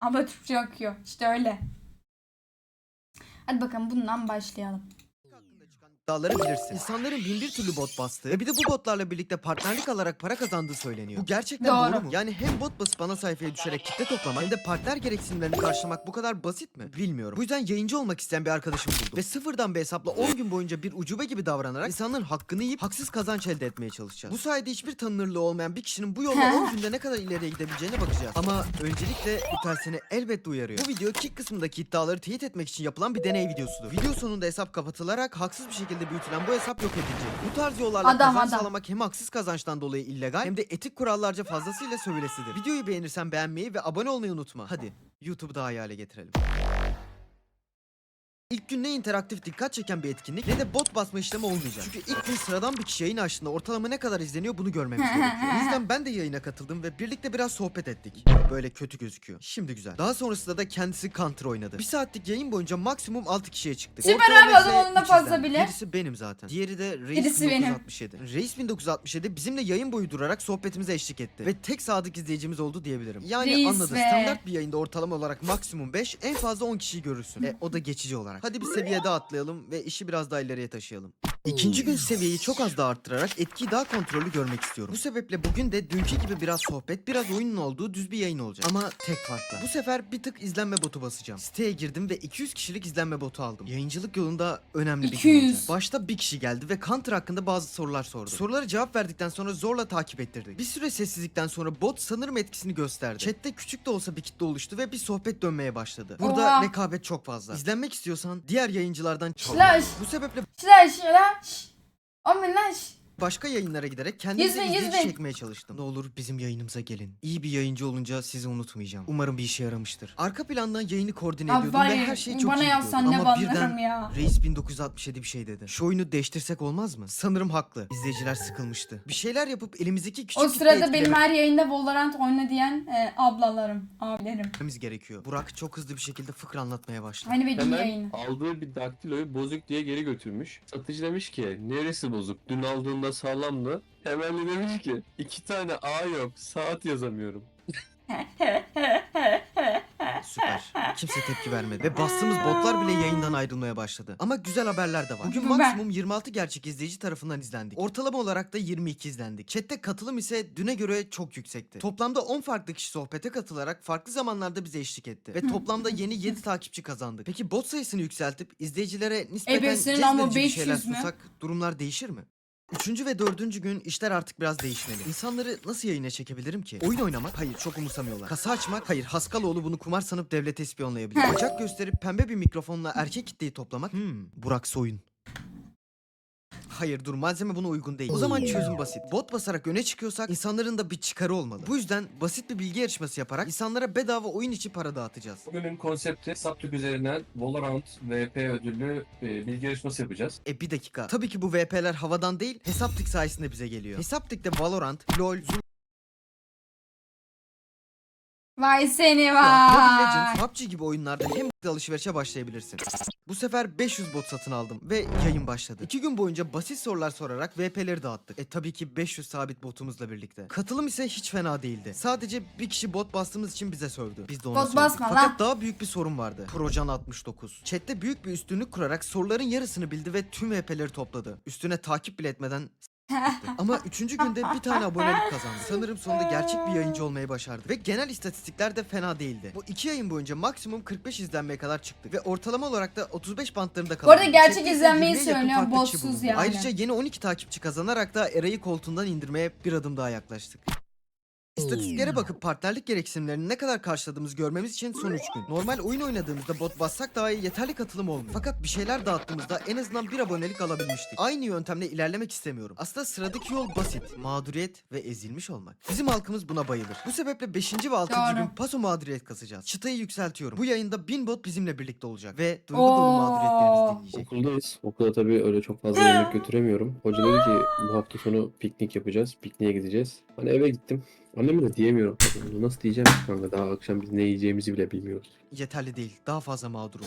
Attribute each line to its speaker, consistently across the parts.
Speaker 1: Ama Türkçe okuyor. İşte öyle. Hadi bakalım bundan başlayalım.
Speaker 2: İddiaları bilirsin. İnsanların bin bir türlü bot bastığı ve bir de bu botlarla birlikte partnerlik alarak para kazandığı söyleniyor. Bu gerçekten
Speaker 1: Doğru.
Speaker 2: doğru, mu? Yani hem bot basıp ana sayfaya düşerek kitle toplamak hem de partner gereksinimlerini karşılamak bu kadar basit mi? Bilmiyorum. Bu yüzden yayıncı olmak isteyen bir arkadaşım buldum. Ve sıfırdan bir hesapla 10 gün boyunca bir ucube gibi davranarak insanların hakkını yiyip haksız kazanç elde etmeye çalışacağız. Bu sayede hiçbir tanınırlığı olmayan bir kişinin bu yolla 10 günde ne kadar ileriye gidebileceğine bakacağız. Ama öncelikle bu tarz seni elbette uyarıyor. Bu video kick kısmındaki iddiaları teyit etmek için yapılan bir deney videosudur. Video sonunda hesap kapatılarak haksız bir şekilde büyütülen bu hesap yok edilecek. Bu tarz yollarla
Speaker 1: Adam,
Speaker 2: kazanç
Speaker 1: adam.
Speaker 2: sağlamak hem haksız kazançtan dolayı illegal hem de etik kurallarca fazlasıyla sövülesidir. Videoyu beğenirsen beğenmeyi ve abone olmayı unutma. Hadi YouTube'u daha iyi hale getirelim. İlk gün ne interaktif dikkat çeken bir etkinlik ne de bot basma işlemi olmayacak. Çünkü ilk gün sıradan bir kişi yayın açtığında ortalama ne kadar izleniyor bunu görmemiz gerekiyor. O yüzden ben de yayına katıldım ve birlikte biraz sohbet ettik. Böyle kötü gözüküyor. Şimdi güzel. Daha sonrasında da kendisi Counter oynadı. Bir saatlik yayın boyunca maksimum 6 kişiye çıktık.
Speaker 1: Süper abi, da
Speaker 2: üç
Speaker 1: fazla bile.
Speaker 2: Birisi benim zaten. Diğeri de Reis
Speaker 1: Birisi benim.
Speaker 2: 1967. Reis 1967 bizimle yayın boyu durarak sohbetimize eşlik etti. Ve tek sadık izleyicimiz oldu diyebilirim. Yani
Speaker 1: Reis
Speaker 2: anladın.
Speaker 1: be.
Speaker 2: Standart bir yayında ortalama olarak maksimum 5 en fazla 10 kişiyi görürsün. E, o da geçici olarak. Hadi bir seviye daha atlayalım ve işi biraz daha ileriye taşıyalım. İkinci gün seviyeyi çok az daha arttırarak etkiyi daha kontrollü görmek istiyorum. Bu sebeple bugün de dünkü gibi biraz sohbet, biraz oyunun olduğu düz bir yayın olacak. Ama tek farkla. Bu sefer bir tık izlenme botu basacağım. Siteye girdim ve 200 kişilik izlenme botu aldım. Yayıncılık yolunda önemli bir gün
Speaker 1: 200.
Speaker 2: olacak. Başta bir kişi geldi ve Counter hakkında bazı sorular sordu. Sorulara cevap verdikten sonra zorla takip ettirdik. Bir süre sessizlikten sonra bot sanırım etkisini gösterdi. Chatte küçük de olsa bir kitle oluştu ve bir sohbet dönmeye başladı. Burada
Speaker 1: Oha.
Speaker 2: rekabet çok fazla. İzlenmek istiyorsan diğer yayıncılardan çok.
Speaker 1: Slash.
Speaker 2: Bu sebeple
Speaker 1: Şuraş. Aman lan.
Speaker 2: Başka yayınlara giderek kendimize
Speaker 1: Yüz bin, yüz
Speaker 2: izleyici
Speaker 1: bin.
Speaker 2: çekmeye çalıştım. Ne olur bizim yayınımıza gelin. İyi bir yayıncı olunca sizi unutmayacağım. Umarım bir işe yaramıştır. Arka plandan yayını koordine
Speaker 1: Abi
Speaker 2: ediyordum
Speaker 1: var
Speaker 2: ve
Speaker 1: ya
Speaker 2: her şey çok
Speaker 1: bana
Speaker 2: iyi
Speaker 1: yazsan
Speaker 2: gidiyordu.
Speaker 1: ne
Speaker 2: Ama
Speaker 1: banlarım
Speaker 2: birden
Speaker 1: ya.
Speaker 2: Reis 1967 bir şey dedi. Şu oyunu değiştirsek olmaz mı? Sanırım haklı. İzleyiciler sıkılmıştı. Bir şeyler yapıp elimizdeki küçük
Speaker 1: O
Speaker 2: kitleyi
Speaker 1: sırada benim
Speaker 2: etkilememiz
Speaker 1: her yayında Valorant oyna diyen e, ablalarım, abilerim.
Speaker 2: gerekiyor. Burak çok hızlı bir şekilde fıkra anlatmaya başladı.
Speaker 1: Hani benim
Speaker 3: Hemen
Speaker 1: yayını.
Speaker 3: aldığı bir daktiloyu bozuk diye geri götürmüş. Satıcı demiş ki neresi bozuk? Dün aldığında sağlamdı. Hemen de demiş ki iki tane A yok saat yazamıyorum.
Speaker 2: Süper. Kimse tepki vermedi. Ve bastığımız botlar bile yayından ayrılmaya başladı. Ama güzel haberler de var. Bugün maksimum 26 gerçek izleyici tarafından izlendik. Ortalama olarak da 22 izlendik. Chat'te katılım ise düne göre çok yüksekti. Toplamda 10 farklı kişi sohbete katılarak farklı zamanlarda bize eşlik etti. Ve toplamda yeni 7 takipçi kazandık. Peki bot sayısını yükseltip izleyicilere nispeten
Speaker 1: Ebesinin ama
Speaker 2: cezbedici bir şeyler
Speaker 1: 500 mü?
Speaker 2: sunsak durumlar değişir mi? Üçüncü ve dördüncü gün işler artık biraz değişmeli. İnsanları nasıl yayına çekebilirim ki? Oyun oynamak? Hayır çok umursamıyorlar. Kasa açmak? Hayır Haskaloğlu bunu kumar sanıp devlet ispiyonlayabilir. Bacak gösterip pembe bir mikrofonla erkek kitleyi toplamak? Hmm, Burak Soyun. Hayır dur malzeme buna uygun değil. O zaman çözüm basit. Bot basarak öne çıkıyorsak insanların da bir çıkarı olmalı. Bu yüzden basit bir bilgi yarışması yaparak insanlara bedava oyun içi para dağıtacağız.
Speaker 3: Bugünün konsepti Saptük üzerinden Valorant VP ödüllü e, bilgi yarışması yapacağız.
Speaker 2: E bir dakika. Tabii ki bu VP'ler havadan değil, Hesaptik sayesinde bize geliyor. Hesaptik'te Valorant, LoL, Zul
Speaker 1: Vay seni
Speaker 2: Mobile
Speaker 1: vay.
Speaker 2: Legends, PUBG gibi oyunlarda hem alışverişe başlayabilirsin. Bu sefer 500 bot satın aldım ve yayın başladı. 2 gün boyunca basit sorular sorarak VP'leri dağıttık. E tabii ki 500 sabit botumuzla birlikte. Katılım ise hiç fena değildi. Sadece bir kişi bot bastığımız için bize sövdü. Biz de ona
Speaker 1: Bot
Speaker 2: sövdük.
Speaker 1: basma
Speaker 2: Fakat
Speaker 1: lan.
Speaker 2: daha büyük bir sorun vardı. Procan 69. Chat'te büyük bir üstünlük kurarak soruların yarısını bildi ve tüm VP'leri topladı. Üstüne takip bile etmeden ama üçüncü günde bir tane abonelik kazandı. Sanırım sonunda gerçek bir yayıncı olmayı başardı. Ve genel istatistikler de fena değildi. Bu iki yayın boyunca maksimum 45 izlenmeye kadar çıktı. Ve ortalama olarak da 35 bantlarında kaldı.
Speaker 1: arada gerçek izlenmeyi
Speaker 2: 20'ye yakın
Speaker 1: söylüyor,
Speaker 2: farklı kişi
Speaker 1: botsuz
Speaker 2: bulundu.
Speaker 1: yani.
Speaker 2: Ayrıca yeni 12 takipçi kazanarak da Eray'ı koltuğundan indirmeye bir adım daha yaklaştık. İstatistiklere bakıp partnerlik gereksinimlerini ne kadar karşıladığımızı görmemiz için son 3 gün. Normal oyun oynadığımızda bot bassak dahi yeterli katılım olmuyor. Fakat bir şeyler dağıttığımızda en azından bir abonelik alabilmiştik. Aynı yöntemle ilerlemek istemiyorum. Aslında sıradaki yol basit. Mağduriyet ve ezilmiş olmak. Bizim halkımız buna bayılır. Bu sebeple 5. ve 6.
Speaker 1: Doğru.
Speaker 2: gün paso mağduriyet kasacağız. Çıtayı yükseltiyorum. Bu yayında 1000 bot bizimle birlikte olacak. Ve duygu dolu
Speaker 1: Oo.
Speaker 2: mağduriyetlerimizi dinleyecek.
Speaker 3: Okuldayız. Okulda tabii öyle çok fazla yemek götüremiyorum. Hoca dedi ki bu hafta sonu piknik yapacağız. Pikniğe gideceğiz. Hani eve gittim. Anneme de diyemiyorum. Nasıl diyeceğim ki kanka daha akşam biz ne yiyeceğimizi bile bilmiyoruz.
Speaker 2: Yeterli değil. Daha fazla mağdur ol.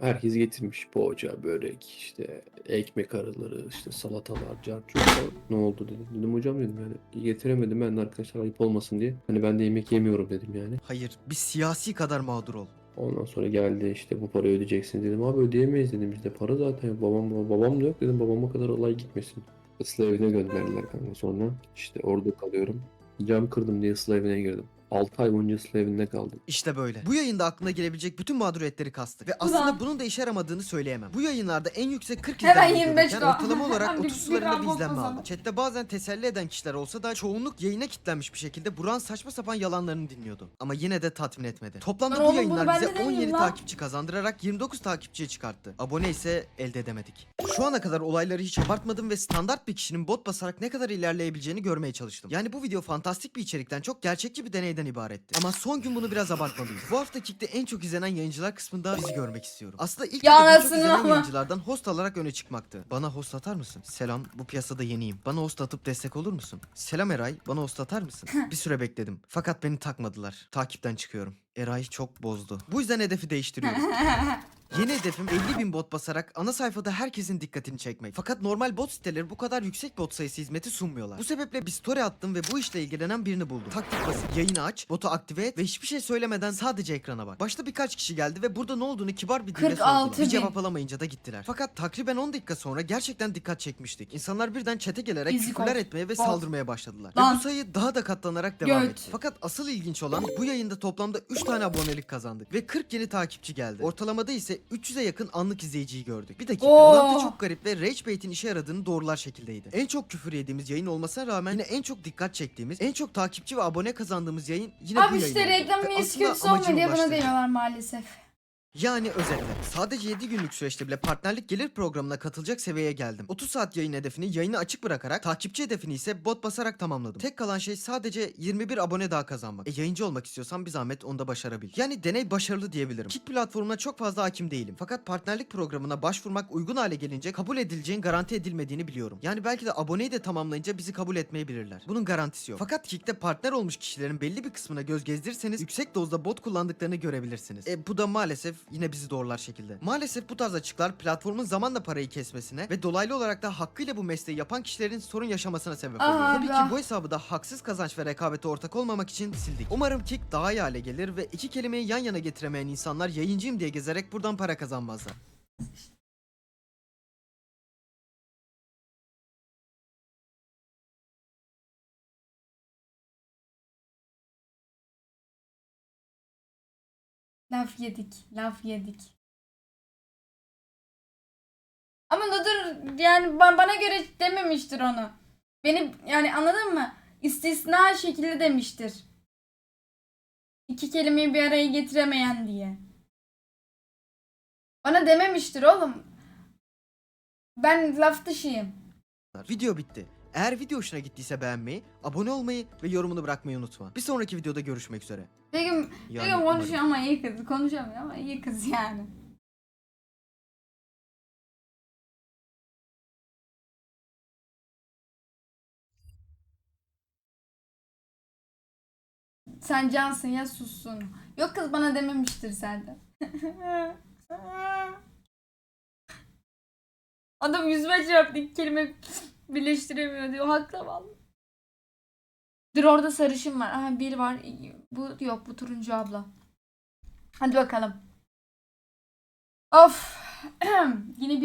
Speaker 3: Herkes getirmiş poğaça, börek, işte ekmek araları, işte salatalar, carçurt falan. Ne oldu dedim. Dedim hocam dedim yani getiremedim ben de arkadaşlar ayıp olmasın diye. Hani ben de yemek yemiyorum dedim yani.
Speaker 2: Hayır, bir siyasi kadar mağdur ol.
Speaker 3: Ondan sonra geldi işte bu parayı ödeyeceksin dedim. Abi ödeyemeyiz dedim işte para zaten yok. Babam, babam da yok dedim babama kadar olay gitmesin. Islah evine gönderdiler kanka sonra. işte orada kalıyorum. Cam kırdım diye ıslah evine girdim. 6 ay boyunca ıslah evinde kaldım.
Speaker 2: İşte böyle. Bu yayında aklına gelebilecek bütün mağduriyetleri kastık. Ve aslında
Speaker 1: Ulan.
Speaker 2: bunun da işe yaramadığını söyleyemem. Bu yayınlarda en yüksek 40
Speaker 1: Hemen
Speaker 2: izlenme
Speaker 1: 25
Speaker 2: görürken
Speaker 1: ko-
Speaker 2: ortalama olarak
Speaker 1: Hemen bir-
Speaker 2: 30
Speaker 1: bir
Speaker 2: sularında bir
Speaker 1: gram
Speaker 2: izlenme
Speaker 1: bokmasana.
Speaker 2: aldı. Chatte bazen teselli eden kişiler olsa da çoğunluk yayına kitlenmiş bir şekilde Burak'ın saçma sapan yalanlarını dinliyordu. Ama yine de tatmin etmedi. Toplamda bu
Speaker 1: oğlum bunu
Speaker 2: yayınlar
Speaker 1: ben de
Speaker 2: bize
Speaker 1: deneyim
Speaker 2: 17
Speaker 1: lan.
Speaker 2: takipçi kazandırarak 29 takipçiye çıkarttı. Abone ise elde edemedik. Şu ana kadar olayları hiç abartmadım ve standart bir kişinin bot basarak ne kadar ilerleyebileceğini görmeye çalıştım. Yani bu video fantastik bir içerikten çok gerçekçi bir deneyden ibaretti. Ama son gün bunu biraz abartmalıyız. Bu hafta Kick'te en çok izlenen yayıncılar kısmında bizi görmek istiyorum. Aslında ilk
Speaker 1: Ya
Speaker 2: hedefim çok
Speaker 1: anasını
Speaker 2: izlenen
Speaker 1: ama.
Speaker 2: yayıncılardan host alarak öne çıkmaktı. Bana host atar mısın? Selam, bu piyasada yeniyim. Bana host atıp destek olur musun? Selam Eray, bana host atar mısın? bir süre bekledim. Fakat beni takmadılar. Takipten çıkıyorum. Eray çok bozdu. Bu yüzden hedefi değiştiriyorum. Yeni hedefim 50 bin bot basarak ana sayfada herkesin dikkatini çekmek. Fakat normal bot siteleri bu kadar yüksek bot sayısı hizmeti sunmuyorlar. Bu sebeple bir story attım ve bu işle ilgilenen birini buldum. Taktik basit. Yayını aç, botu aktive et ve hiçbir şey söylemeden sadece ekrana bak. Başta birkaç kişi geldi ve burada ne olduğunu kibar bir dille
Speaker 1: 46
Speaker 2: sordular. Bir cevap alamayınca da gittiler. Fakat takriben 10 dakika sonra gerçekten dikkat çekmiştik. İnsanlar birden çete gelerek
Speaker 1: Easy
Speaker 2: küfürler
Speaker 1: call.
Speaker 2: etmeye ve
Speaker 1: Bot.
Speaker 2: saldırmaya başladılar.
Speaker 1: Lan.
Speaker 2: Ve bu sayı daha da katlanarak devam
Speaker 1: Göt.
Speaker 2: etti. Fakat asıl ilginç olan bu yayında toplamda 3 tane abonelik kazandık ve 40 yeni takipçi geldi. Ortalamada ise 300'e yakın anlık izleyiciyi gördük. Bir dakika.
Speaker 1: Oo.
Speaker 2: Orantı çok garip ve Rage Bait'in işe yaradığını doğrular şekildeydi. En çok küfür yediğimiz yayın olmasına rağmen yine en çok dikkat çektiğimiz, en çok takipçi ve abone kazandığımız yayın yine bu
Speaker 1: Abi
Speaker 2: yayın
Speaker 1: işte
Speaker 2: oldu.
Speaker 1: reklamın kötüsü
Speaker 2: amacına
Speaker 1: olmuyor diye buna maalesef.
Speaker 2: Yani özetle sadece 7 günlük süreçte bile partnerlik gelir programına katılacak seviyeye geldim. 30 saat yayın hedefini yayını açık bırakarak takipçi hedefini ise bot basarak tamamladım. Tek kalan şey sadece 21 abone daha kazanmak. E yayıncı olmak istiyorsan bir zahmet onu da başarabil. Yani deney başarılı diyebilirim. Kick platformuna çok fazla hakim değilim. Fakat partnerlik programına başvurmak uygun hale gelince kabul edileceğin garanti edilmediğini biliyorum. Yani belki de aboneyi de tamamlayınca bizi kabul etmeyebilirler. Bunun garantisi yok. Fakat Kick'te partner olmuş kişilerin belli bir kısmına göz gezdirirseniz yüksek dozda bot kullandıklarını görebilirsiniz. E bu da maalesef yine bizi doğrular şekilde. Maalesef bu tarz açıklar platformun zamanla parayı kesmesine ve dolaylı olarak da hakkıyla bu mesleği yapan kişilerin sorun yaşamasına sebep oluyor.
Speaker 1: Aha,
Speaker 2: Tabii ki bu hesabı da haksız kazanç ve rekabete ortak olmamak için sildik. Umarım Kick daha iyi hale gelir ve iki kelimeyi yan yana getiremeyen insanlar yayıncıyım diye gezerek buradan para kazanmazlar.
Speaker 1: Laf yedik, laf yedik. Ama da dur yani ba- bana göre dememiştir onu. Beni yani anladın mı? İstisna şekilde demiştir. İki kelimeyi bir araya getiremeyen diye. Bana dememiştir oğlum. Ben laf dışıyım.
Speaker 2: Video bitti. Eğer video hoşuna gittiyse beğenmeyi, abone olmayı ve yorumunu bırakmayı unutma. Bir sonraki videoda görüşmek üzere.
Speaker 1: Begüm,
Speaker 2: Yani
Speaker 1: Begüm
Speaker 2: umarım.
Speaker 1: konuşuyor ama iyi kız. Konuşamıyor ama iyi kız yani. Sen cansın ya sussun. Yok kız bana dememiştir senden. Adam yüzme çarptı iki kelime birleştiremiyor diyor. Haklı vallahi. Dur orada sarışın var. Aha bir var. Bu yok bu turuncu abla. Hadi bakalım. Of. Yine bir